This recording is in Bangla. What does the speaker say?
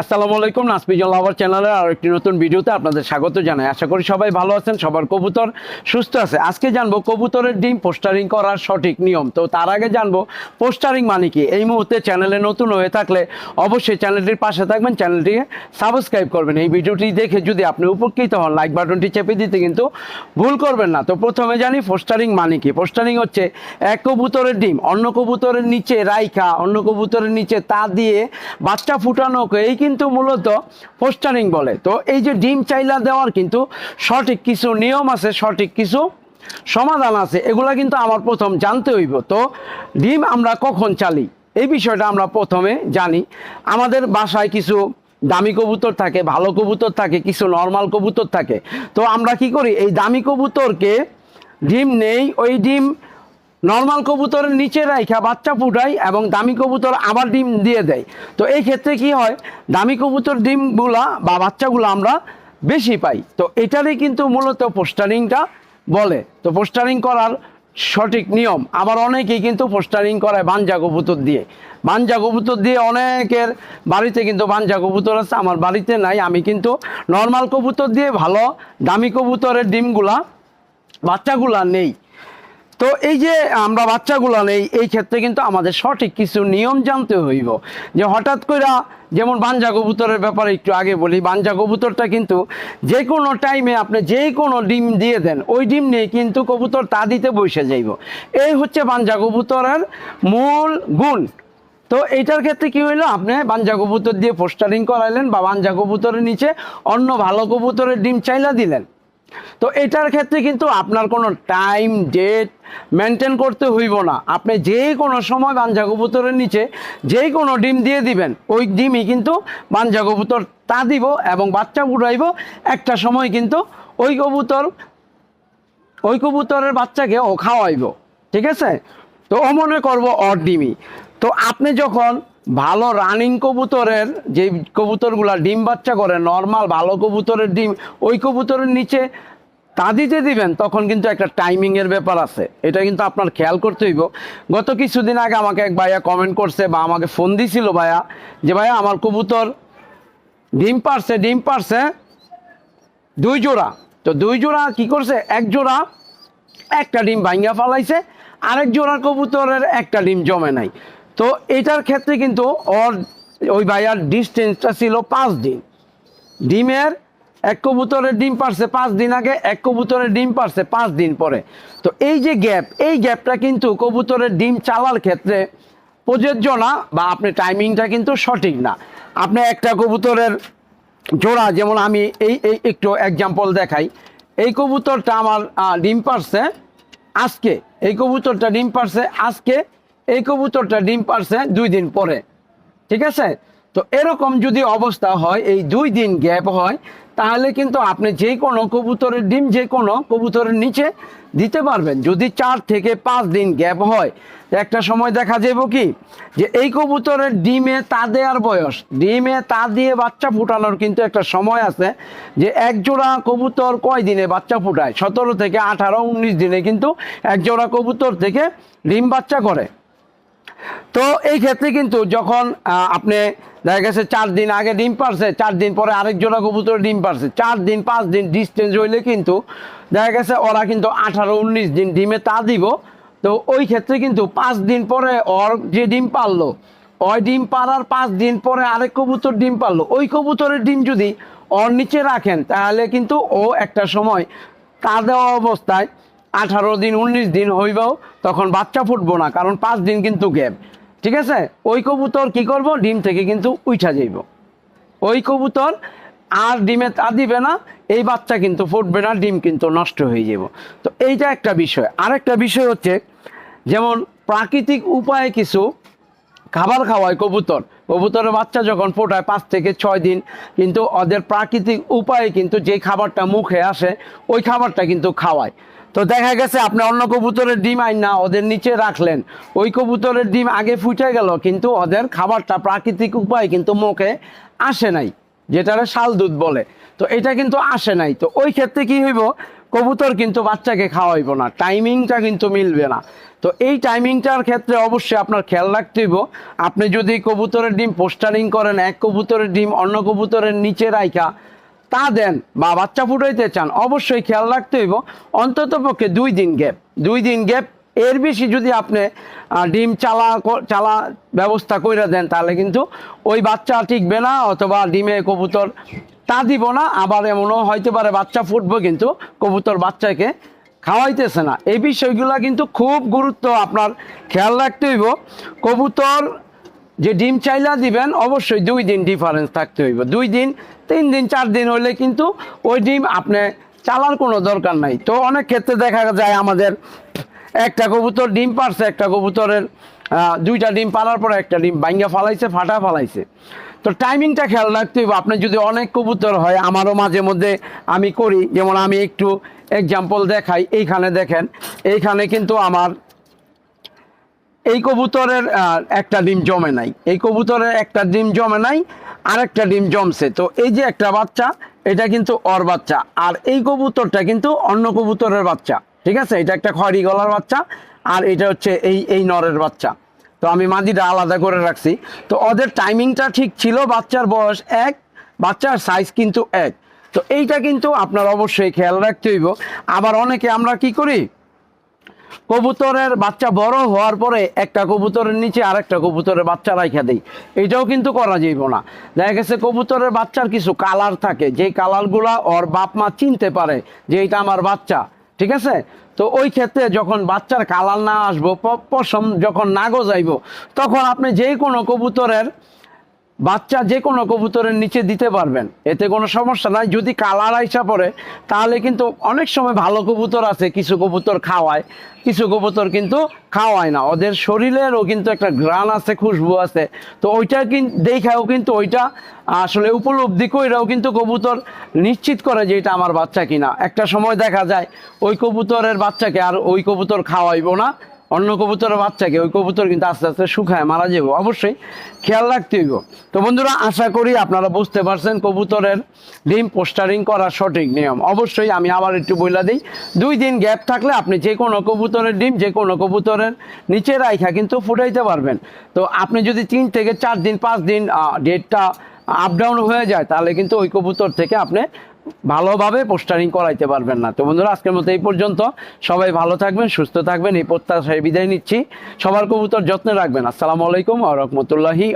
আসসালামু আলাইকুম নাসপিজন লাভার চ্যানেলের আর একটি নতুন ভিডিওতে আপনাদের স্বাগত জানাই। আশা করি সবাই ভালো আছেন, সবার কবুতর সুস্থ আছে। আজকে জানব কবুতরের ডিম পোস্টারিং করার সঠিক নিয়ম। তো তার আগে জানব পোস্টারিং মানে কি? এই মুহূর্তে চ্যানেলে নতুন হয়ে থাকলে অবশ্যই চ্যানেলটির পাশে থাকবেন, চ্যানেলটিকে সাবস্ক্রাইব করবেন। এই ভিডিওটি দেখে যদি আপনি উপকৃত হন লাইক বাটনটি চেপে দিতে কিন্তু ভুল করবেন না। তো প্রথমে জানি পোস্টারিং মানে কি? পোস্টারিং হচ্ছে এক কবুতরের ডিম, অন্য কবুতরের নিচে রাইখা, অন্য কবুতরের নিচে তা দিয়ে বাচ্চা ফুটানোকে এই কিন্তু মূলত পোস্টারিং বলে। তো এই যে ডিম চাইলা দেওয়ার কিন্তু সঠিক কিছু নিয়ম আছে, সঠিক কিছু সমাধান আছে, এগুলা কিন্তু আমার প্রথম জানতে হইব। তো ডিম আমরা কখন চালি? এই বিষয়টা আমরা প্রথমে জানি। আমাদের বাসায় কিছু দামি কবুতর থাকে, ভালো কবুতর থাকে, কিছু নর্মাল কবুতর থাকে। তো আমরা কি করি? এই দামি কবুতরকে ডিম নেই, ওই ডিম নর্মাল কবুতরের নিচে রাইখা, বাচ্চা ফুটাই এবং দামি কবুতর আবার ডিম দিয়ে দেয়। তো এই ক্ষেত্রে কি হয়, দামি কবুতর ডিমগুলা বা বাচ্চাগুলো আমরা বেশি পাই। তো এটারই কিন্তু মূলত পোস্টারিংটা বলে। তো পোস্টারিং করার সঠিক নিয়ম, আবার অনেকেই কিন্তু পোস্টারিং করায় বাঞ্জা কবুতর দিয়ে। বাঞ্জা কবুতর দিয়ে অনেকের বাড়িতে কিন্তু বাঞ্জা কবুতর আছে, আমার বাড়িতে নাই, আমি কিন্তু নর্মাল কবুতর দিয়ে ভালো দামি কবুতরের ডিমগুলা, বাচ্চাগুলা নেই। তো এই যে আমরা বাচ্চাগুলো নেই, এই ক্ষেত্রে কিন্তু আমাদের সঠিক কিছু নিয়ম জানতে হইব। যে হঠাৎ করে যেমন বাঞ্জা কবুতরের ব্যাপারে একটু আগে বলি, বাঞ্জা কবুতরটা কিন্তু যে কোনো টাইমে আপনি যে কোনো ডিম দিয়ে দেন, ওই ডিম নিয়ে কিন্তু কবুতর তা দিতে বসে যাইব। এই হচ্ছে বাঞ্জা কবুতরের মূল গুণ। তো এইটার ক্ষেত্রে কি হইল? আপনি বাঞ্জা কবুতর দিয়ে পোস্টারিং করাইলেন বা বাঞ্জা কবুতরের নিচে অন্য ভালো কবুতরের ডিম চাইলা দিলেন। তো এটার ক্ষেত্রে কিন্তু আপনার কোনো টাইম ডেট মেনটেন করতে হইব না। আপনি যে কোনো সময় বাঞ্জা কবুতরের নিচে যে কোনো ডিম দিয়ে দিবেন, ওই ডিমই কিন্তু বাঞ্জা কবুতর তা দিব এবং বাচ্চা ফুটাইব একটা সময় কিন্তু ওই কবুতর, ওই কবুতরের বাচ্চাকে ও খাওয়াইব, ঠিক আছে? তো ও মনে করব অর ডিমই। তো আপনি যখন ভালো রানিং কবুতরের যে কবুতরগুলা ডিম বাচ্চা করে নর্মাল ভালো কবুতরের ডিম, ওই কবুতরের নিচে তা দিতে দিবেন, তখন কিন্তু একটা টাইমিংয়ের ব্যাপার আছে। এটা কিন্তু আপনার খেয়াল করতে হইব। গত কিছুদিন আগে আমাকে এক ভাইয়া কমেন্ট করছে বা আমাকে ফোন দিছিল ভাইয়া যে, ভাইয়া, আমার কবুতর ডিম পারছে ডিম পারছে, দুই জোড়া। তো দুই জোড়া কি করছে? এক জোড়া, একটা ডিম ভাঙ্গা ফালাইছে, আরেক জোড়া কবুতরের একটা ডিম জমে নাই। তো এটার ক্ষেত্রে কিন্তু ওর, ওই ভাইয়ার ডিস্টেন্সটা ছিল পাঁচ দিন। ডিমের এক কবুতরের ডিম পারছে পাঁচ দিন আগে, এক কবুতরের ডিম পারছে পাঁচ দিন পরে। তো এই যে গ্যাপ, এই গ্যাপটা কিন্তু কবুতরের ডিম চালার ক্ষেত্রে প্রযোজ্য না বা আপনি টাইমিংটা কিন্তু সঠিক না। আপনি একটা কবুতরের জোড়া, যেমন আমি এই এই একটু এক্সাম্পল দেখাই। এই কবুতরটা আমার ডিম পারছে আজকে, এই কবুতরটা ডিম পারছে আজকে, এই কবুতরটা ডিম পারছে দুই দিন পরে। ঠিক আছে? তো এরকম যদি অবস্থা হয়, এই দুই দিন গ্যাপ হয় তাহলে কিন্তু আপনি যে কোনো কবুতরের ডিম, যে কোনো কবুতরের নিচে দিতে পারবেন। যদি চার থেকে পাঁচ দিন গ্যাপ হয় একটা সময় দেখা যাব কি, যে এই কবুতরের ডিমে তা দেওয়ার বয়স, ডিমে তা দিয়ে বাচ্চা ফুটানোর কিন্তু একটা সময় আছে, যে এক জোড়া কবুতর কয় দিনে বাচ্চা ফুটায়? সতেরো থেকে আঠারো, উনিশ দিনে কিন্তু এক জোড়া কবুতর থেকে ডিম বাচ্চা করে। তো এই ক্ষেত্রে কিন্তু যখন আপনি দেখা গেছে চার দিন আগে ডিম পারছে, চার দিন পরে আরেক জোড়া কবুতর ডিম পারছে, চার দিন, পাঁচ দিন ডিস্টেন্স হইলে কিন্তু দেখা গেছে ওরা কিন্তু আঠারো, উনিশ দিন ডিমে তা দিব। তো ওই ক্ষেত্রে কিন্তু পাঁচ দিন পরে ওর যে ডিম পারল, ওই ডিম পারার পাঁচ দিন পরে আরেক কবুতর ডিম পারল, ওই কবুতরের ডিম যদি ওর নিচে রাখেন, তাহলে কিন্তু ও একটা সময় তা দেওয়া অবস্থায় আঠারো দিন, উনিশ দিন হইবেও, তখন বাচ্চা ফুটবো না, কারণ পাঁচ দিন কিন্তু গ্যাপ ঠিক আছে? ওই কবুতর কি করব? ডিম থেকে কিন্তু উঠা যাইব। ওই কবুতর আর ডিমে তা দিবে না, এই বাচ্চা কিন্তু ফুটবে না, ডিম কিন্তু নষ্ট হয়ে যাব তো এইটা একটা বিষয়। আরেকটা বিষয় হচ্ছে, যেমন প্রাকৃতিক উপায়ে কিছু খাবার খাওয়ায় কবুতর। কবুতরের বাচ্চা যখন ফোটায় পাঁচ থেকে ছয় দিন, কিন্তু ওদের প্রাকৃতিক উপায়ে কিন্তু যে খাবারটা মুখে আসে, ওই খাবারটা কিন্তু খাওয়ায়। তো দেখা গেছে আপনি অন্য কবুতরের ডিম আইন না, ওদের নিচে রাখলেন। ওই কবুতরের ডিম আগে ফুটে গেল, কিন্তু ওদের খাবারটা প্রাকৃতিক উপায় কিন্তু মুখে আসে নাই, যেটারে শাল দুধ বলে। তো এটা কিন্তু আসে নাই। তো ওই ক্ষেত্রে কি হইব, কবুতর কিন্তু বাচ্চাকে খাওয়াইব না, টাইমিংটা কিন্তু মিলবে না। তো এই টাইমিংটার ক্ষেত্রে অবশ্যই আপনার খেয়াল রাখতে হইব, আপনি যদি কবুতরের ডিম পোস্টারিং করেন, এক কবুতরের ডিম অন্য কবুতরের নিচে রাইখা তা দেন বা বাচ্চা ফুটাইতে চান, অবশ্যই খেয়াল রাখতে হইব। অন্তত পক্ষে দুই দিন গ্যাপ। দুই দিন গ্যাপ। এর বেশি যদি আপনি ডিম চালা চালা ব্যবস্থা করে দেন, তাহলে কিন্তু ওই বাচ্চা টিকবে না অথবা ডিমে কবুতর তা দিব না। আবার এমনও হইতে পারে বাচ্চা ফুটবে কিন্তু কবুতর বাচ্চাকে খাওয়াইতেছে না। এই বিষয়গুলো কিন্তু খুব গুরুত্ব আপনার খেয়াল রাখতে হইব। কবুতর যে ডিম চাইলা দিবেন, অবশ্যই দুই দিন ডিফারেন্স থাকতে হইব। দুই দিন, তিন দিন, চার দিন হইলে কিন্তু ওই ডিম আপনি চালার কোনো দরকার নাই। তো অনেক ক্ষেত্রে দেখা যায় আমাদের একটা কবুতর ডিম পারছে, একটা কবুতরের দুইটা ডিম পারার পরে একটা ডিম বাইঙ্গা ফালাইছে, ফাটা ফালাইছে। তো টাইমিংটা খেয়াল রাখতে হবে আপনি যদি অনেক কবুতর হয়, আমারও মাঝে মধ্যে আমি করি। যেমন আমি একটু এক্সাম্পল দেখাই। এইখানে দেখেন, এইখানে কিন্তু আমার এই কবুতরের একটা ডিম জমে নাই। এই কবুতরের একটা ডিম জমে নাই আর একটা ডিম জমছে। তো এই যে একটা বাচ্চা, এটা কিন্তু অর বাচ্চা। আর এই কবুতরটা কিন্তু অন্য কবুতরের বাচ্চা। ঠিক আছে? এটা একটা খড়ি গলার বাচ্চা, আর এটা হচ্ছে এই এই নরের বাচ্চা। তো আমি মাদিটা আলাদা করে রাখছি। তো ওদের টাইমিংটা ঠিক ছিল বাচ্চার বয়স এক, বাচ্চার সাইজ কিন্তু এক। তো এইটা কিন্তু আপনার অবশ্যই খেয়াল রাখতে হইব। আবার অনেকে আমরা কি করি? কবুতরের বাচ্চা বড় হওয়ার পরে একটা কবুতরের নিচে আরেকটা কবুতরের বাচ্চা রাইখা দেই। এটাও কিন্তু করা যাইব না। দেখা গেছে কবুতরের বাচ্চার কিছু কালার থাকে। যেই কালারগুলা ওর বাপ মা চিনতে পারে যে এটা আমার বাচ্চা। ঠিক আছে? তো ওই ক্ষেত্রে যখন বাচ্চার কালার না আসব পশম যখন না গজাইব, তখন আপনি যে কোনো কবুতরের বাচ্চা যে কোনো কবুতরের নিচে দিতে পারবেন। এতে কোনো সমস্যা নাই। যদি কালার আইসা পড়ে, তাহলে কিন্তু অনেক সময় ভালো কবুতর আছে, কিছু কবুতর খাওয়ায়। কিছু কবুতর কিন্তু খাওয়ায় না। ওদের শরীরেরও কিন্তু একটা গ্রান আছে, খুশবু আছে। তো ওইটা কিন্তু দেখাও কিন্তু ওইটা, আসলে উপলব্ধি কইরাও কিন্তু কবুতর নিশ্চিত করে যে এটা আমার বাচ্চা কিনা। একটা সময় দেখা যায়, ওই কবুতরের বাচ্চাকে আর ওই কবুতর খাওয়াইবো না। অন্য কবুতরের বাচ্চাকে ওই কবুতর কিন্তু আস্তে আস্তে শুকায়, মারা যাবে অবশ্যই খেয়াল রাখতে হইব। তো বন্ধুরা, আশা করি আপনারা বুঝতে পারছেন কবুতরের ডিম পোস্টারিং করার সঠিক নিয়ম। অবশ্যই আমি আবার একটু বইলা দিই, দুই দিন গ্যাপ থাকলে আপনি যে কোনো কবুতরের ডিম, যে কোনো কবুতরের নিচে রাইখা কিন্তু ফুটাইতে পারবেন। তো আপনি যদি তিন থেকে চার দিন, পাঁচ দিন ডেটটা আপ ডাউন হয়ে যায়, তাহলে কিন্তু ওই কবুতর থেকে আপনি ভালোভাবে পোস্টারিং করাইতে পারবেন না। তো বন্ধুরা, আজকের মতো এই পর্যন্ত। সবাই ভালো থাকবেন, সুস্থ থাকবেন, এই প্রত্যাশায় বিদায় নিচ্ছি। সবার কবুতর যত্নে রাখবেন। আসসালামু আলাইকুম আ রহমতুল্লাহি